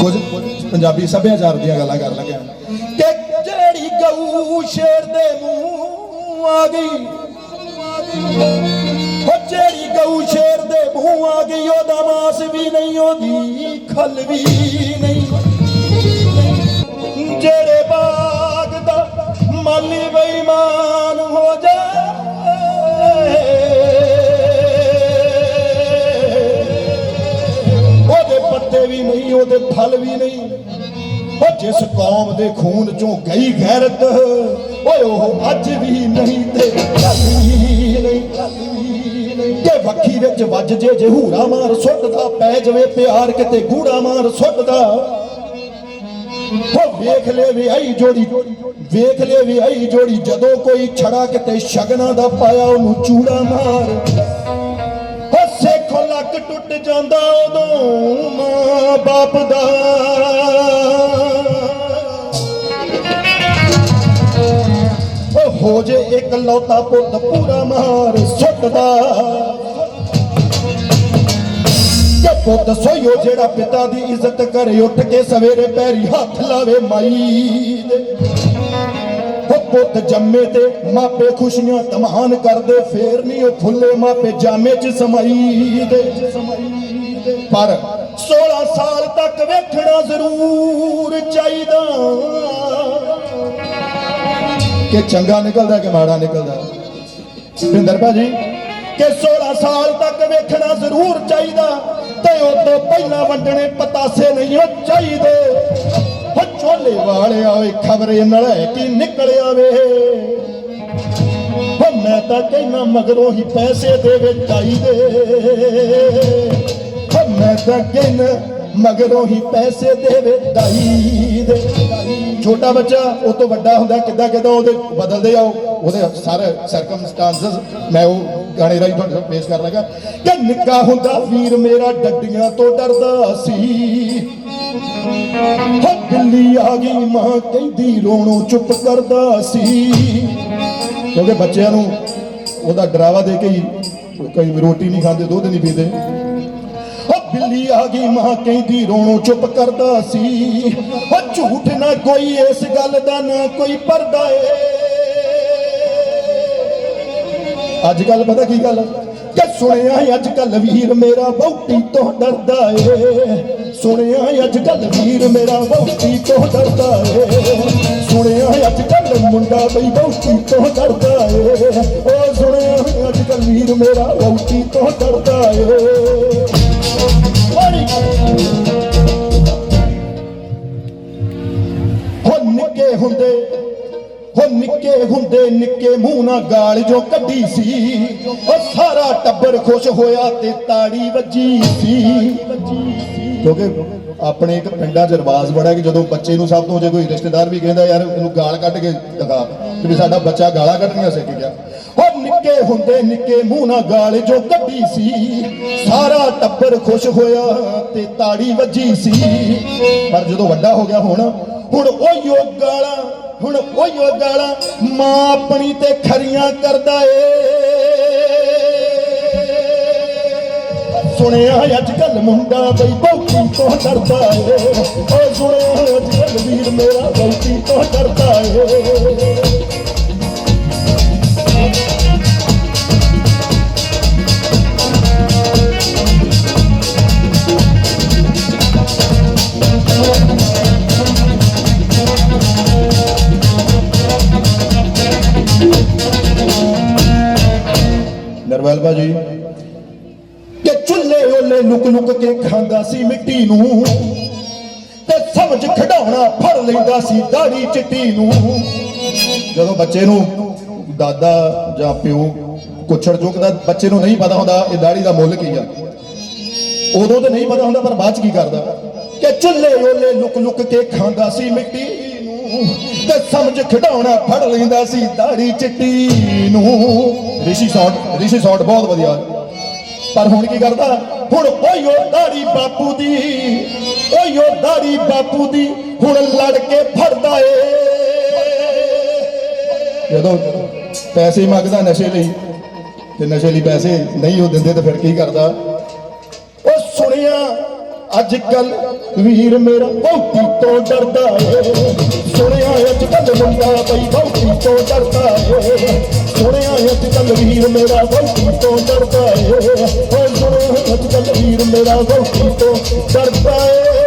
ਕੁਝ ਪੰਜਾਬੀ ਸੱਭਿਆਚਾਰ ਦੀਆਂ ਗੱਲਾਂ ਕਰਨ ਲੱਗਿਆ ਕਿ ਜਿਹੜੀ ਗਊ ਸ਼ੇਰ ਦੇ ਮੂੰਹ ਆ ਗਈ ਜਿਹੜੀ ਗਊ ਸ਼ੇਰ ਦੇ ਮੂੰਹ ਗਈ, ਉਹਦਾ ਮਾਸ ਵੀ ਨਹੀਂ, ਉਹਦੀ ਖਲ ਵੀ ਨਹੀਂ। ਜਿਹੜੇ ਬਾਗ ਦਾ ਮਾਲੀ ਬੇਈਮਾਨ ਹੋ ਜਾਏ, ਉਹਦੇ ਪੱਤੇ ਵੀ ਨਹੀਂ, ਉਹਦੇ ਫਲ ਵੀ ਨਹੀਂ। ਉਹ ਜਿਸ ਕੌਮ ਦੇ ਖੂਨ ਚੋਂ ਗਈ ਗੈਰਤ, ਓਏ ਉਹ ਅੱਜ ਵੀ ਨਹੀਂ ਤੇ ਕਿ ਵਿੱਚ ਵੱਜ ਜੇ ਜੇ ਹੂਰਾ ਮਾਰ ਸੁੱਟਦਾ, ਪੈ ਜਵੇ ਪਿਆਰ ਕਿਤੇ ਗੂੜਾ ਮਾਰ ਸੁੱਟਦਾ। ਉਹ ਵੇਖ ਲੈ ਵੀ ਆਈ ਜੋੜੀ, ਵੇਖ ਲੈ ਵੀ ਆਈ ਜੋੜੀ, ਜਦੋਂ ਕੋਈ ਛੜਾ ਕਿਤੇ ਸ਼ਗਨਾਂ ਦਾ ਪਾਇਆ, ਉਹਨੂੰ ਚੂੜਾ ਮਾਰ। ਹੋ ਸੇਖੋਂ ਲੱਕ ਟੁੱਟ ਜਾਂਦਾ, ਉਦੋਂ ਮਾਂ ਬਾਪ ਦਾ। ਹੋ ਜੇ ਇੱਕ ਲੌਤਾ ਪੁੱਤ ਪੂਰਾ ਮਾਰ ਸੁੱਟਦਾ। ਕਿ ਪੁੱਤ ਸੋਈਓ ਜਿਹੜਾ ਪਿਤਾ ਦੀ ਇੱਜ਼ਤ ਕਰੇ, ਉੱਠ ਕੇ ਸਵੇਰੇ ਪੈਰੀ ਹੱਥ ਲਾਵੇ ਮਾਈ ਦੇ। ਪੁੱਤ ਜੰਮੇ ਤੇ ਮਾਪੇ ਖੁਸ਼ੀਆਂ ਤਮਾਨ ਕਰਦੇ, ਫੇਰ ਨਹੀਂ ਉਹ ਫੁੱਲੇ ਮਾਪੇ ਜਾਮੇ ਚ ਸਮਾਈ ਦੇ। ਪਰ 16 ਸਾਲ ਤੱਕ ਵੇਖਣਾ ਜ਼ਰੂਰ ਚਾਹੀਦਾ। ਕਿ ਚੰਗਾ ਨਿਕਲਦਾ ਕਿ ਮਾੜਾ ਨਿਕਲਦਾ? ਸਿੰਦਰ ਭਾਜੀ ਕਿ 16 ਸਾਲ ਤੱਕ ਵੇਖਣਾ ਜ਼ਰੂਰ ਚਾਹੀਦਾ ਤੇ ਉਹ ਤੋਂ ਪਹਿਲਾਂ ਵੰਡਣੇ ਪਤਾਸੇ ਨਹੀਂ ਉਹ ਚਾਹੀਦੇ। ਹੋ ਚੋਲੇ ਵਾਲਿਆ ਓਏ ਖਬਰੇ ਨਲੇ ਕੀ ਨਿਕਲਿਆ ਵੇ ਹੋ ਮੈਂ ਤਾਂ ਕਹਿਣਾ ਮਗਰੋਂ ਹੀ ਪੈਸੇ ਦੇ ਚਾਹੀਦੇ। ਹੋ ਮੈਂ ਤਾਂ ਕਹਿਣਾ ਮਗਰੋਂ ਹੀ ਪੈਸੇ ਦੇਵੇ ਦਾਈ ਛੋਟਾ ਬੱਚਾ ਉਹ ਤੋਂ ਵੱਡਾ ਹੁੰਦਾ ਕਿੱਦਾਂ ਕਿੱਦਾਂ ਉਹਦੇ ਬਦਲਦੇ ਆਓ ਉਹਦੇ ਸਾਰੇ ਸਰਕਮਸਟੈਂਸਸ ਮੈਂ ਉਹ ਗਾਣੇ ਰਾਹੀਂ ਤੁਹਾਨੂੰ ਪੇਸ਼ ਕਰ ਲਗਾ ਕਿ ਨਿੱਕਾ ਹੁੰਦਾ ਵੀਰ ਮੇਰਾ ਡੱਡੀਆਂ ਤੋਂ ਡਰਦਾ ਸੀ। ਹੋ ਦਿੱਲੀ ਆ ਗਈ, ਮਾਂ ਕਹਿੰਦੀ ਰੋਣੋਂ ਚੁੱਪ ਕਰਦਾ ਸੀ। ਕਿਉਂਕਿ ਬੱਚਿਆਂ ਨੂੰ ਉਹਦਾ ਡਰਾਵਾ ਦੇ ਕੇ ਹੀ ਕਈ ਰੋਟੀ ਨਹੀਂ ਖਾਂਦੇ, ਦੁੱਧ ਨਹੀਂ ਪੀਂਦੇ। ਉਹ ਬਿੱਲੀ ਆ ਗਈ, ਮਾਂ ਕਹਿੰਦੀ ਰੋਣੋਂ ਚੁੱਪ ਕਰਦਾ ਸੀ। ਉਹ ਝੂਠ ਨਾ ਕੋਈ ਇਸ ਗੱਲ ਦਾ, ਨਾ ਕੋਈ ਪਰਦਾ ਏ। ਅੱਜ ਕੱਲ ਪਤਾ ਕੀ ਗੱਲ ਕਿ ਸੁਣਿਆ ਅੱਜ ਕੱਲ ਵੀਰ ਮੇਰਾ ਬਹੁਤੀ ਤੋਂ ਡਰਦਾ ਏ। ਸੁਣਿਆ ਅੱਜ ਕੱਲ ਵੀਰ ਮੇਰਾ ਬਹੁਤੀ ਤੋਂ ਡਰਦਾ ਏ। ਸੁਣਿਆ ਅੱਜ ਕੱਲ ਮੁੰਡਾ ਬਈ ਬਹੁਤੀ ਤੋਂ ਡਰਦਾ ਏ। ਉਹ ਸੁਣਿਆ ਅੱਜ ਕੱਲ ਵੀਰ ਮੇਰਾ ਬਹੁਤੀ ਤੋਂ ਡਰਦਾ ਏ। ਹੋ ਨਿੱਕੇ ਹੁੰਦੇ ਹੋ ਨਿੱਕੇ ਹੁੰਦੇ ਨਿੱਕੇ ਮੂੰਹ ਨਾਲ ਗਾਲ ਜੋ ਕੱਢੀ ਸੀ। ਉਹ ਸਾਰਾ ਟੱਬਰ ਖੁਸ਼ ਹੋਇਆ ਤੇ ਤਾੜੀ ਵੱਜੀ ਸੀ। ਕਿਉਂਕਿ ਆਪਣੇ ਇੱਕ ਪਿੰਡਾਂ 'ਚ ਰਿਵਾਜ ਬੜਾ ਕਿ ਜਦੋਂ ਬੱਚੇ ਨੂੰ ਸਭ ਤੋਂ ਜੇ ਕੋਈ ਰਿਸ਼ਤੇਦਾਰ ਵੀ ਕਹਿੰਦਾ, ਯਾਰ ਇਹਨੂੰ ਗਾਲ ਕੱਢ ਕੇ ਦਿਖਾ। ਕਿ ਸਾਡਾ ਬੱਚਾ ਗਾਲਾਂ ਕੱਢਣੀਆਂ ਸਿੱਖ ਗਿਆ। ਉਹ ਨਿੱਕੇ ਹੁੰਦੇ ਨਿੱਕੇ ਮੂੰਹ ਨਾਲ ਗਾਲ ਜੋ ਕੱਢੀ ਸੀ। ਸਾਰਾ ਟੱਬਰ ਖੁਸ਼ ਹੋਇਆ ਤੇ ਤਾੜੀ ਵੱਜੀ ਸੀ। ਪਰ ਜਦੋਂ ਵੱਡਾ ਹੋ ਗਿਆ ਹੁਣ ਹੁਣ ਉਹ ਗਾਲਾਂ ਹੁਣ ਉਹ ਗਾਲਾਂ ਮਾਂ ਆਪਣੀ ਤੇ ਖਰੀਆਂ ਕਰਦਾ ਏ। ਸੁਣਿਆ ਅੱਜ ਕੱਲ ਮੁੰਡਾ ਬਈ ਬਹੁਤੀ ਤੋਂ ਡਰਦਾ ਏ। ਓ ਸੁਣਿਆ ਅੱਜ ਕੱਲ ਵੀਰ ਮੇਰਾ ਬਹੁਤੀ ਤੋਂ ਡਰਦਾ ਏ। ਨਰਵੈਲ ਭਾਜੀ। ਕਿ ਚੁੱਲ੍ਹੇ ਓਲੇ ਲੁਕ ਲੁਕ ਕੇ ਖਾਂਦਾ ਸੀ ਮਿੱਟੀ ਨੂੰ। ਤੇ ਸਮਝ ਖਡਾਉਣਾ ਫੜ ਲੈਂਦਾ ਸੀ ਦਾੜੀ ਚਿੱਟੀ ਨੂੰ। ਜਦੋਂ ਬੱਚੇ ਨੂੰ ਦਾਦਾ ਜਾਂ ਪਿਓ ਕੁਛੜ ਚੁੱਕਦਾ, ਬੱਚੇ ਨੂੰ ਨਹੀਂ ਪਤਾ ਹੁੰਦਾ ਇਹ ਦਾੜੀ ਦਾ ਮੁੱਲ ਕੀ ਆ। ਉਦੋਂ ਤੇ ਨਹੀਂ ਪਤਾ ਹੁੰਦਾ ਪਰ ਬਾਅਦ ਚ ਕੀ ਕਰਦਾ। ਕਿ ਚੁੱਲੇ ਓਲੇ ਲੁਕ ਲੁਕ ਕੇ ਖਾਂਦਾ ਸੀ ਮਿੱਟੀ। ਤੇ ਸਮਝ ਖਡਾਉਣਾ ਫੜ ਲੈਂਦਾ ਸੀ ਦਾੜੀ ਚਿੱਟੀ ਨੂੰ। ਰਿਸ਼ੀ ਸ਼ਾਟ ਰਿਸ਼ੀ ਸ਼ਾਟ ਬਹੁਤ ਵਧੀਆ। ਪਰ ਹੁਣ ਕੀ ਕਰਦਾ? ਹੁਣ ਓਯੋ ਦਾੜੀ ਬਾਪੂ ਦੀ ਓਯੋ ਦਾੜੀ ਬਾਪੂ ਦੀ ਹੁਣ ਲੜ ਕੇ ਫੜਦਾ ਏ। ਜਦੋਂ ਪੈਸੇ ਮੰਗਦਾ ਨਸ਼ੇ ਲਈ ਤੇ ਨਸ਼ੇ ਲਈ ਪੈਸੇ ਨਹੀਂ ਉਹ ਦਿੰਦੇ ਤਾਂ ਫਿਰ ਕੀ ਕਰਦਾ? ਉਹ ਸੁਣਿਆ, ਅੱਜ ਕੱਲ ਵੀਰ ਮੇਰਾ ਬਹੁਤੀ ਤੋਂ ਡਰਦਾ ਏ। ਅੱਜ ਕੱਲ ਮੁੰਡਾ ਬਈ ਬਹੁਤੀ ਤੋਂ ਡਰਦਾ ਏ। ਸੁਣਿਆ ਅੱਜ ਕੱਲ ਵੀਰ ਮੇਰਾ ਬਹੁਤੀ ਤੋਂ ਡਰਦਾ ਏ। ਓ ਸੁਣਿਆ ਅੱਜ ਕੱਲ ਵੀਰ ਮੇਰਾ ਬਹੁਤੀ ਤੋਂ ਡਰਦਾ ਏ।